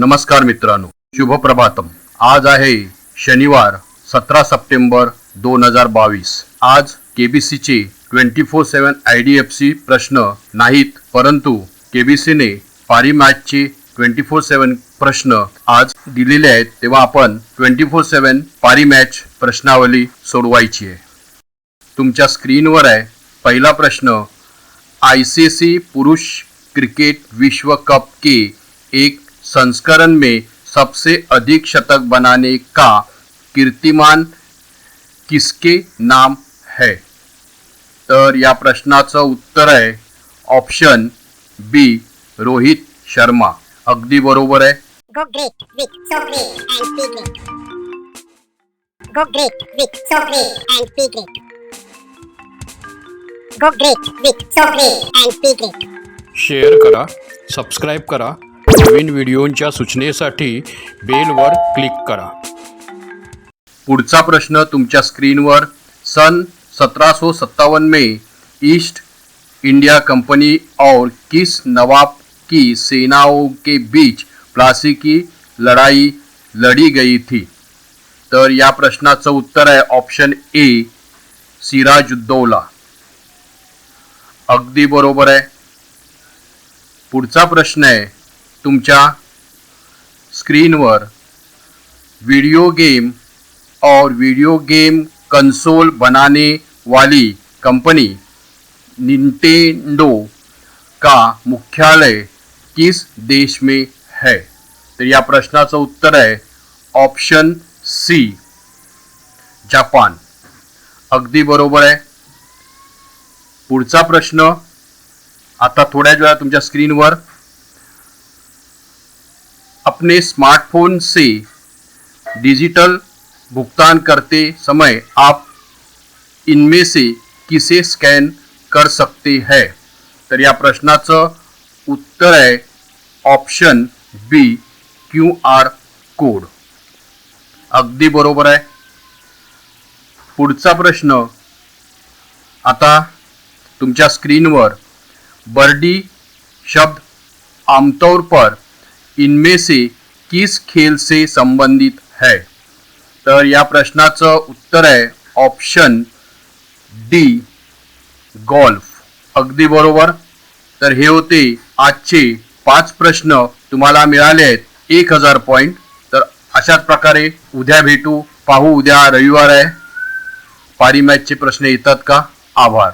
नमस्कार मित्रांनो शुभ प्रभातम आज आहे शनिवार सतरा सप्टेंबर दोन हजार बावीस. आज केबीसीचे twenty four seven I D F C प्रश्न नाहीत परंतु केबीसीने पारी मॅचचे ट्वेंटी फोर सेवन प्रश्न आज दिलेले आहेत तेव्हा आपण ट्वेंटी फोर सेवन पारी मॅच प्रश्नावली सोडवायची आहे. तुमच्या स्क्रीनवर आहे पहिला प्रश्न आय सी सी पुरुष क्रिकेट विश्व कप के एक संस्करण में सबसे अधिक शतक बनाने का कीर्तिमान किसके नाम है? तर या प्रश्नाचं उत्तर आहे ऑप्शन बी रोहित शर्मा. अगदी बरोबर आहे. शेअर करा सबस्क्राईब करा नवीन व्हिडिओंच्या सूचनेसाठी बेलवर क्लिक करा. पुढचा प्रश्न तुमच्या स्क्रीनवर. सन सतराशो सत्तावन्न सत्तावन में ईस्ट इंडिया कंपनी और किस नवाब की सेनाओं के बीच प्लासी की लढाई लड़ी गई थी? तर या प्रश्नाचं उत्तर आहे ऑप्शन ए सिराजुद्दौला. अगदी बरोबर आहे. पुढचा प्रश्न आहे तुमच्या स्क्रीनवर वीडियो गेम और वीडियो गेम कंसोल बनाने वाली कंपनी निंटेंडो का मुख्यालय किस देश में है? तर या प्रश्नाचं उत्तर आहे ऑप्शन सी जापान अगदी बरोबर आहे. पुढचा प्रश्न आता थोड्याच वेळा तुमच्या स्क्रीनवर अपने स्मार्टफोन से डिजिटल भुगतान करते समय आप इनमें से किसे स्कॅन कर सकते हैं? तर या प्रश्नाचं उत्तर आहे option B Q R code. अगदी बरोबर आहे. पुढचा प्रश्न आता तुमच्या स्क्रीनवर बर्डी शब्द आमतौर पर इनमें से किस खेल से संबंधित है? तर या प्रश्नाचं उत्तर आहे ऑप्शन डी गॉल्फ अगदी बरोबर. तर हे होते आजचे पाच प्रश्न तुम्हाला मिळाले आहेत. एक हजार पॉईंट तर अशाच प्रकारे उद्या भेटू. पाहू उद्या रविवार आहे. पारी मॅचचे प्रश्न येतात का? आभार.